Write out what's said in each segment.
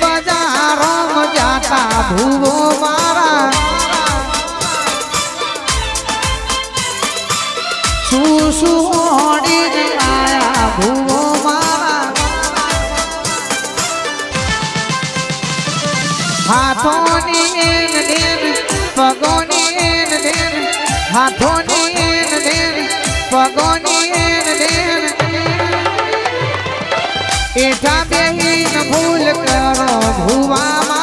બજારો જાતા ભૂવો મારા. ઓડી આયા ભૂવો હાથોની એન દેન પગોની એન દેન બેહીન ભૂલ કરો ભુવા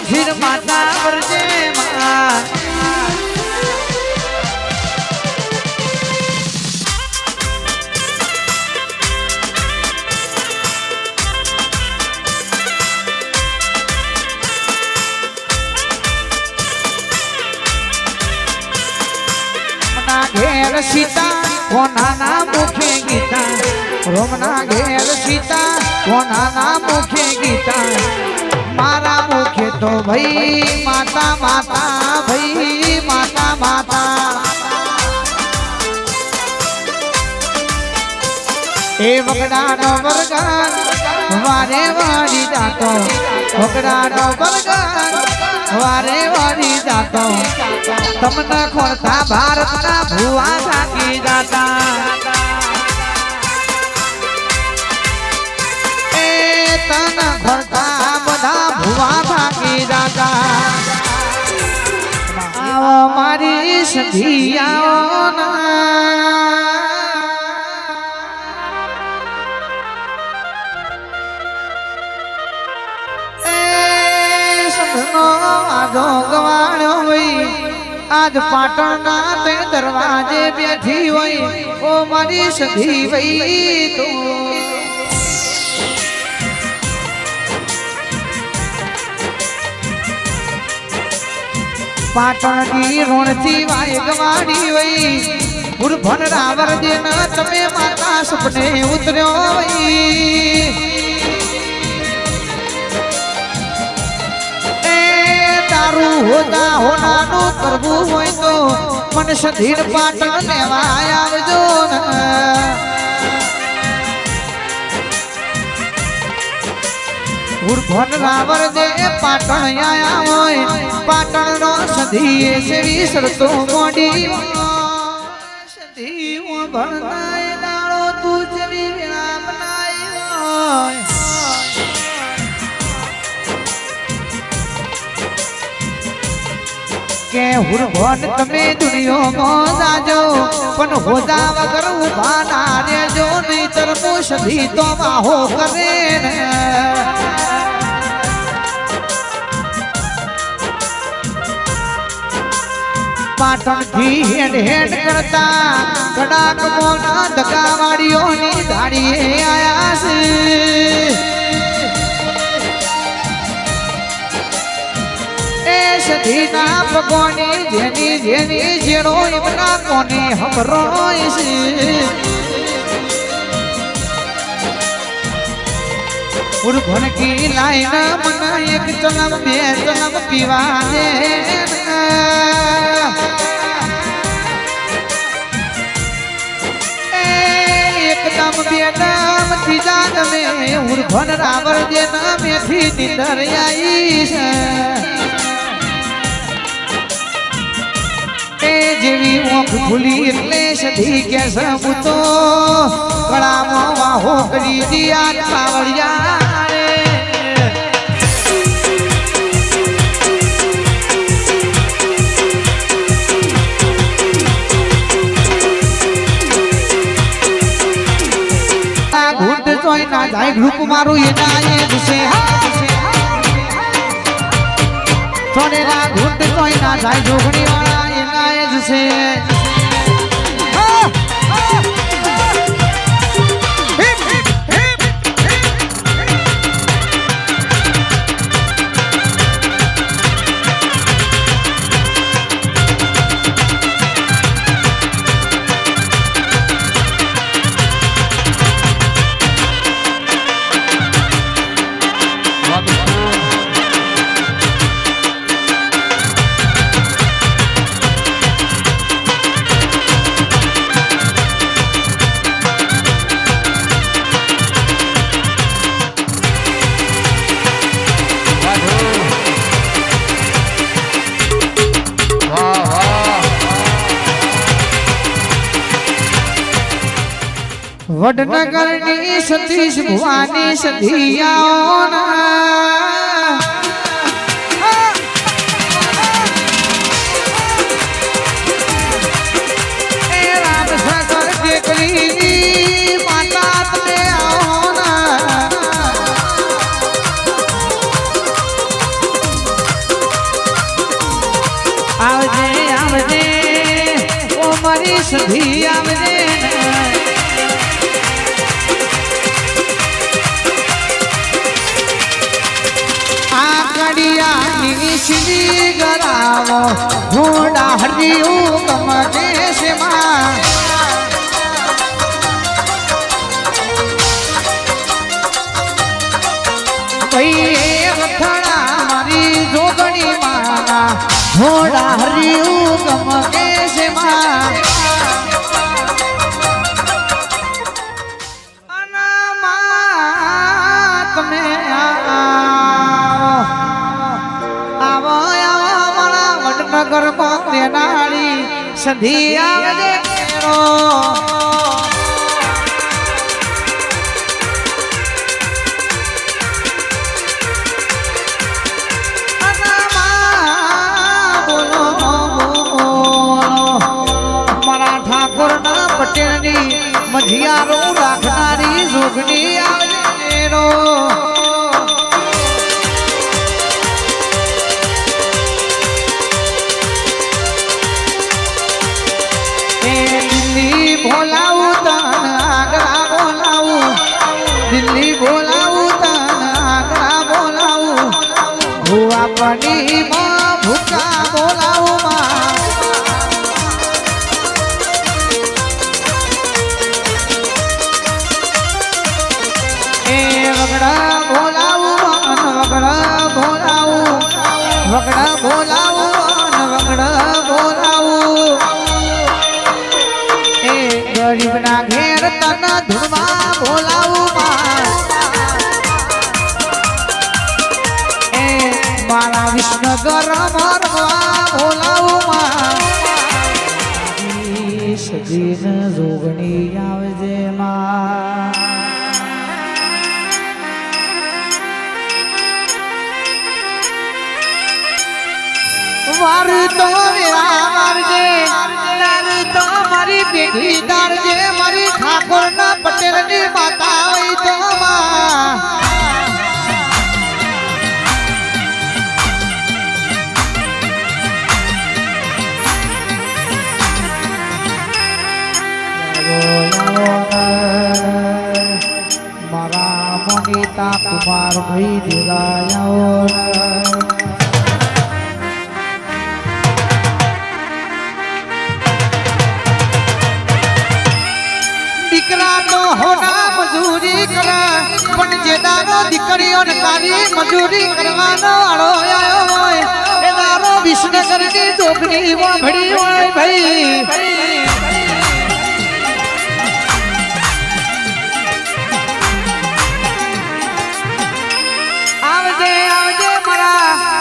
શોખીર માતા વરજે માં ઘેર સીતા, કોનાના મુખે ગીતા. રોમના ઘેર સીતા, કોનાના મુખે ગીતા. મારા મુખે તો ભાઈ માતા માતા, ભાઈ માતા માતા. એ વગડાનો વરગાન વારે વારી જાતો. વગડાનો વરગાન વારે વારી જાતો. તમને ખોરતા ભારતના ભુવા થાકી જાતા તન ખોરતા આવો મારી સધી આવો ના એ સંતનો આજો ગવાણ્યો હોય, આજ પાટણના તે દરવાજે બેઠી હોય, ઓ મારી સધી વઈ તું. પાટણની રોણથી વાય ગવાડી વઈ. ઉર્ભન રાવર જેન તમે માતા સપને ઉતર્યો વઈ. એ તારું હોતા હોનાનું કરવું હોય તો મન સધીર પાટણ લેવા આવજો ને. ઉર્ભન રાવર દે પાટણ આયા હોય પાટણ નો સધી સેવી સરતો મોડી. સધી હું ભણનાય દાડો તું જેવી વિના બનાય કે હુરભન તમે દુનિયામાં જાજો પણ હોજા વગર ઊભા ના રહેજો, નહીતર મુસધી તો માહો કરે ને. પાટણથી હેડ હેડ કરતા કડાક મોના ધકા વાડીઓની ધાડીએ આયા છે. એ સધીના ભગવાને જેની જેની જેડો એમના કોને હમરો ઉર્ભન કી લાઈન મને એક ચલમ, બે ચલમ પીવા એકદમ બે નામ ત્રીજા તમે ઉર્ભન રાવણ જે નામેથી નિંદર આઈ છે. જેવી ઓખ ખુલી એટલે સધી કે સબૂતો કળામાં વાહો કરી દિયા ઘૂંટ જોઈ ના જાય ગ્રુપ મારું એ દિશે છોડેલા ઘૂંટ જોઈ ના જાય જોગણી વાળા. એના વડનગરની સતીશ ભુવાની સધિયાઓના એ રામ સાગર ટેકરીની માતા તમે આવોના આવજે આવજે ઓ મારી સધી આવજે સીધી ગરાવો ઘોડા હરિયું કમકે છે વડનગરમાં સધી વગડા બોલાવું મન વગડા બોલાવું વગડા બોલાવું મન વગડા બોલાવું એ ગરીબના ઘેર તન ધૂળમાં બોલાવું માં એ મારા વિષ્ણુગર મરવા બોલાવું માં સજીન જોગણી આવજે માં વાર તો મારજે તાર તો મારી બેટી તારજે મારી ઠાકોર ના પટેલની માતા તો મારા મોનિતા કુમાર ભાઈ દેગાયો મજૂરી કરે પણ જેદારો દીકરીઓને કારી મજૂરી કરવાનો આળો આવ્યો હોય, એ તારો વિષ્ણુકરની ડોકરી વાભડી હોય ભાઈ.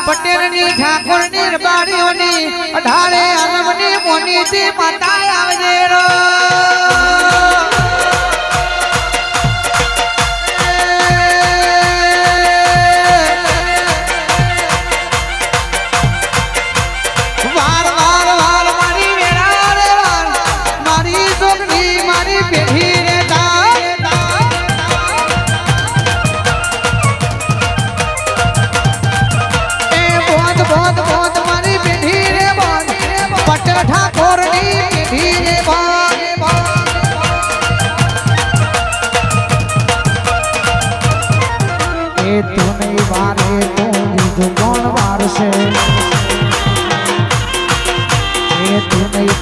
પટેલની, ઠાકોરની રબાડીઓની અઢારે અલમની મોનીથી માતા આવજે રો.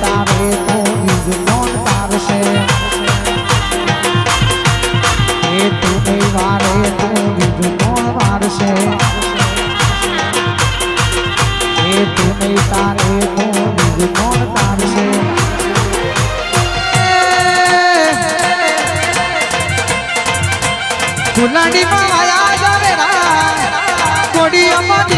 તારે તો ઇઝ નોટ તારશે એ તું નહીં વારે તું બીજ કોણ વારશે એ તું નહીં તારે આયા રે રા. કોડી અમારી